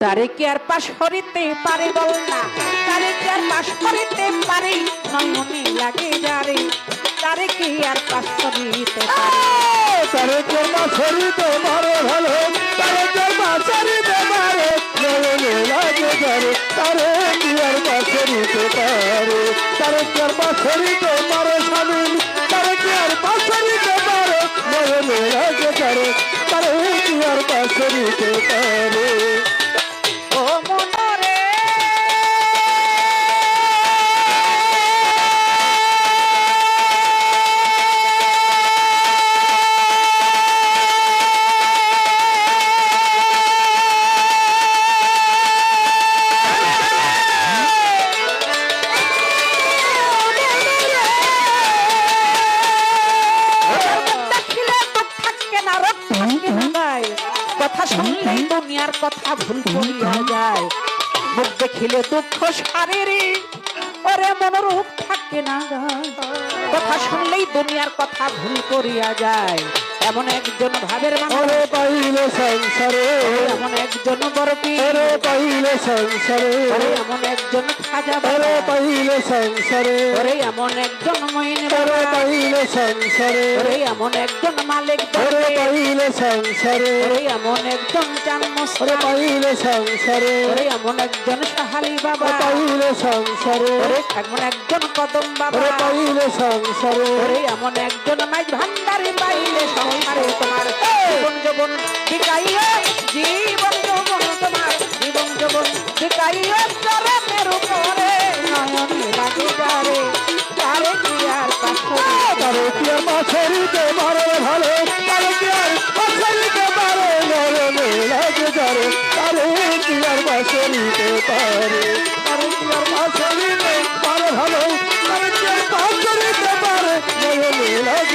তারে কি আর পাশ করিতে পারে বল না? তারে কি আর পাশ করিতে পারে? নয়নে লাগে যারে। তারে কি আর পাশ করিতে পারে? তারে জন্মা শরীতে মারে ভালো তারে জন্মা শরীতে মারে নয়নে লাগে যারে। তারে কি আর মা শরীতে পারে? তারে জন্মা শরীতে মারে স্বামী? তারে কি আর মা শরীতে পারে? নয়নে লাগে যারে। তারে কি আর মা শরীতে পারে? দুনিয়ার কথা ভুল করিয়া যায়। মুখ দেখিলে দুঃখ সারেরে ওরে মনোরূপ থাকে না। কথা শুনলেই দুনিয়ার কথা ভুল করিয়া যায়। এমন একজন ভাবের মানুষ। পাইলে সংসারে। এমন একজন বরপি ওরে পাইলে সংসারে। এমন একজন খাজা পাইলে সংসারে। ওরে এমন একজন মইন পাইলে সংসারে। ওরে এমন একজন মালিক পাইলে সংসারে। ওরে এমন একজন চান ওরে মস্তান পাইলে সংসারে। ওরে এমন একজন সাহালি বাবা। পাইলে সংসারে। ওরে এমন একজন কদম বাবা। পাইলে সংসারে। ওরে এমন একজন মাইজ ভান্ডারি পাইলে সংসারে তোমার জীবন যৌবন বিকাইও জীবন যৌবন তোমার জীবন যৌবন বিকাইও চরণের উপরে নয়ন লাগে যারে তারে কি আর পাশে তারে কি আর মাছেরিতে মারে ভালো, তারে কি আর মাছেরিতে মারে নরমে লাগে যারে তারে কি আর পারে। তারে কি আর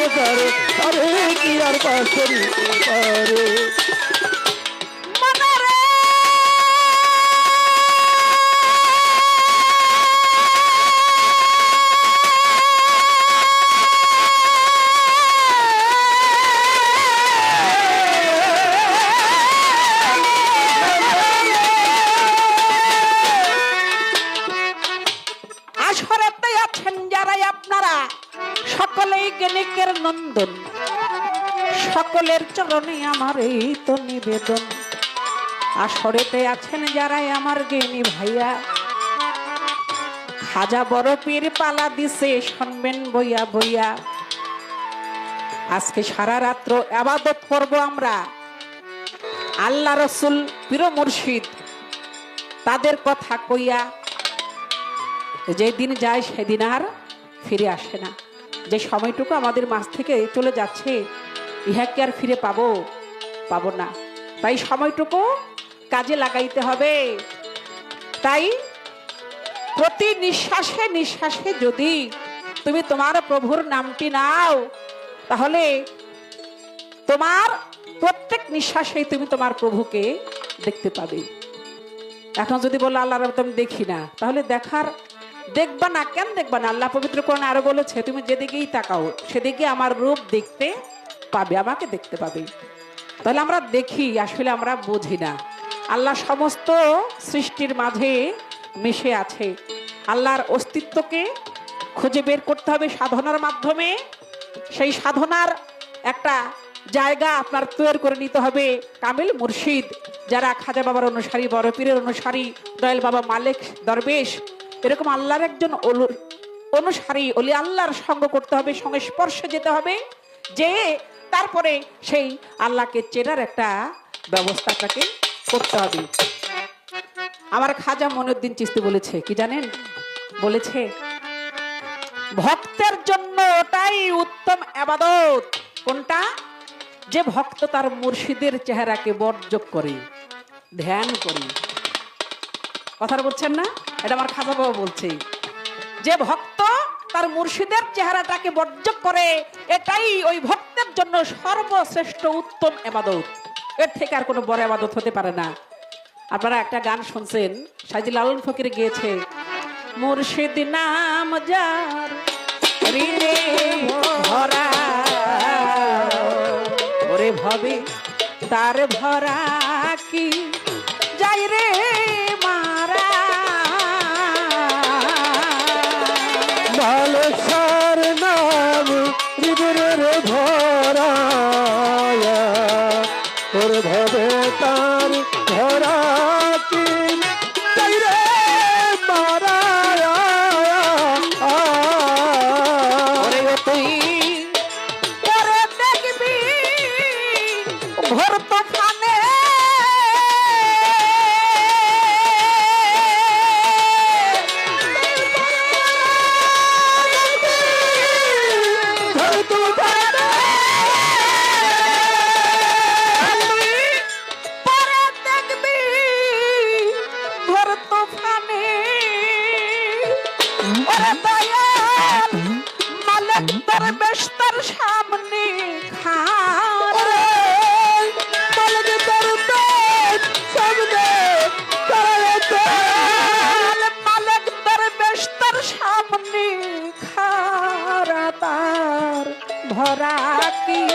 লাগে তারে কি আর মাছেরিতে পারে? আছেন যারাই আপনারা, সকলেই গেনিকের নন্দন। সকলের চরণে আমার এই তো নিবেদন। আসরেতে আছেন যারাই আমার জ্ঞানী ভাইয়া। খাজা বড় পীর পালা দিছে, শুনবেন বইয়া বইয়া। আজকে সারা রাত্র আবাদত করব আমরা। আল্লাহ রসুল পীর মুর্শিদ তাদের কথা কইয়া যেদিন যায় সেদিন আর ফিরে আসে না। যে সময়টুকু আমাদের মাছ থেকে চলে যাচ্ছে ইহাকে আর ফিরে পাবো? পাবো না। তাই সময়টুকু কাজে লাগাইতে হবে। তাই প্রতি নিঃশ্বাসে নিঃশ্বাসে যদি তুমি তোমার প্রভুর নামটি নাও, তাহলে তোমার প্রত্যেক নিঃশ্বাসে তুমি তোমার প্রভুকে দেখতে পাবে। এখন যদি বলো আল্লাহ তুমি দেখি না, তাহলে দেখার দেখবা না, কেন দেখবা না? আল্লাহ পবিত্র কোরআন আরও বলেছে, তুমি যেদিকেই তাকাও, সেদিকে আমার রূপ দেখতে পাবে, আমাকে দেখতে পাবে। তাহলে আমরা দেখি, আসলে আমরা বুঝি না। আল্লাহ সমস্ত সৃষ্টির মাঝে মিশে আছে। আল্লাহর অস্তিত্বকে খুঁজে বের করতে হবে সাধনার মাধ্যমে। সেই সাধনার একটা জায়গা আপনার তৈরি করে নিতে হবে। কামিল মুর্শিদ, যারা খাজা বাবার অনুসারী, বড় পীরের অনুসারী, দয়াল বাবা মালিক, দরবেশ এরকম আল্লাহর একজন অনুসারী, অলি আল্লাহর সঙ্গ করতে হবে, সঙ্গে স্পর্শে যেতে হবে, যে তারপরে সেই আল্লাহকে চেনার একটা ব্যবস্থাটাকে করতে হবে। আমার খাজা মনুদ্দিন চিস্তি বলেছে, কি জানেন? বলেছে, ভক্তের জন্য ওটাই উত্তম আবাদত। কোনটা? যে ভক্ত তার মুর্শিদের চেহারাকে বর্জক করে, ধ্যান করে। কথাটা বলছেন না? এটা আমার খাজা বাবা বলছে। যে ভক্ত তার মুর্শিদের চেহারাটাকে বর্জক করে, এটাই ওই ভক্তের জন্য সর্বশ্রেষ্ঠ উত্তম এবাদত এর থেকে আর কোনো বড় এবাদত হতে পারে না। আপনারা একটা গান শুনছেন সাইজি লালন ফকির গিয়েছে, মুর্শিদ নাম যার ভরা, ওরে ভবে, তার ভরা কি? যাই রে মালসার নাম হৃদয়ের ভরায়া ওর ভবে তার মারায়া তুই দেখবি ভোর ভরা কি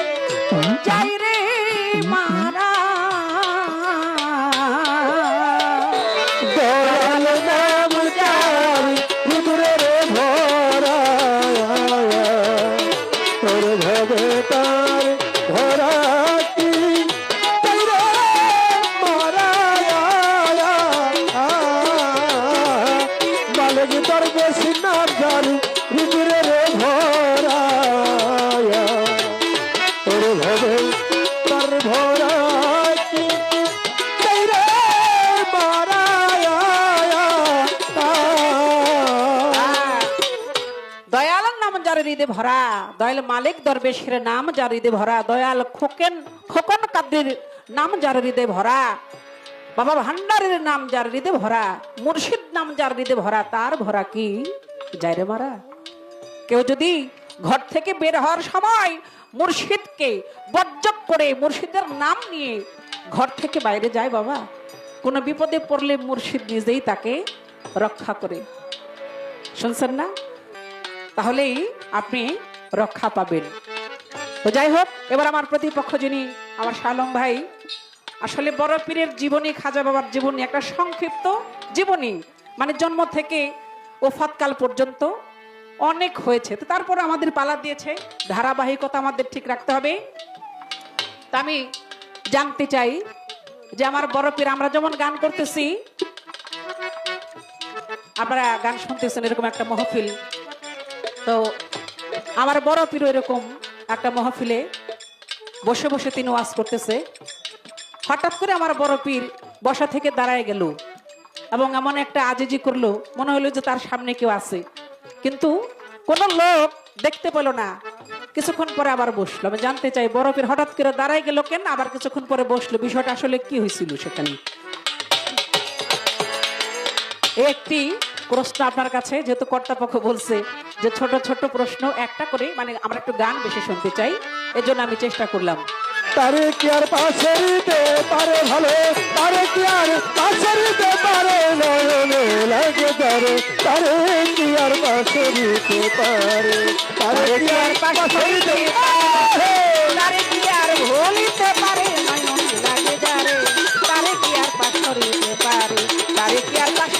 হৃদে ভরা, দয়াল মালিক দরবেশের নাম যার হৃদে ভরা, দয়াল খোকেন, খোকন কাদ্রির নাম যার হৃদে ভরা, বাবা ভান্ডারের নাম যার হৃদে ভরা, মুর্শিদ নাম যার হৃদে ভরা, তার ভরা কি? যায় রে মারা। কেউ যদি ঘর থেকে বের হওয়ার সময় মুর্শিদকে বজ্জক করে মুর্শিদের নাম নিয়ে ঘর থেকে বাইরে যায় বাবা, কোনো বিপদে পড়লে মুর্শিদ নিজেই তাকে রক্ষা করে। শুনছেন না? তাহলেই আপনি রক্ষা পাবেন। তো যাই হোক, এবার আমার প্রতিপক্ষ যিনি, আমার শালম ভাই, আসলে বড় পীরের জীবনী, খাজা বাবার জীবনী, একটা সংক্ষিপ্ত জীবনী মানে জন্ম থেকে ওফাতকাল পর্যন্ত অনেক হয়েছে। তো তারপর আমাদের পালা দিয়েছে, ধারাবাহিকতা আমাদের ঠিক রাখতে হবে। তা আমি জানতে চাই যে আমার বড় পীর, আমরা যেমন গান করতেছি, আপনারা গান শুনতেছেন এরকম একটা মহফিল। তো আমার বড় পীর এরকম একটা মহফিলে বসে বসে তিনি ওয়াজ করতেছে। হঠাৎ করে আমার বড় পীর বসা থেকে দাঁড়ায় গেল এবং এমন একটা আজিজি করল, মনে হলো যে তার সামনে কেউ আছে। কিন্তু কোনো লোক দেখতে পেল না। কিছুক্ষণ পরে আবার বসল। আমি জানতে চাই, বড় পীর হঠাৎ করে দাঁড়ায় গেল কেন? আবার কিছুক্ষণ পরে বসল। বিষয়টা আসলে কি হয়েছিল সেখানে? একটি প্রশ্ন আপনার কাছে, যেহেতু কর্তাপক্ষ বলছে যে ছোট ছোট প্রশ্ন, একটা করে মানে আমরা একটু গান বেশি শুনতে চাই, এজন্য আমি চেষ্টা করলাম। তারে কি আর পাশে দিতে পারে ভালো? তারে কি আর পাশে দিতে পারে নয়নে লাগে তারে? তারে কি আর পাশে দিতে পারে? তারে কি আর পাশে দিতে পারে? তারে কি আর ভুলিতে পারে নয়ন লাগে যারে তারে কি আর পাশ করিতে পারে? তারে কি আর পাশ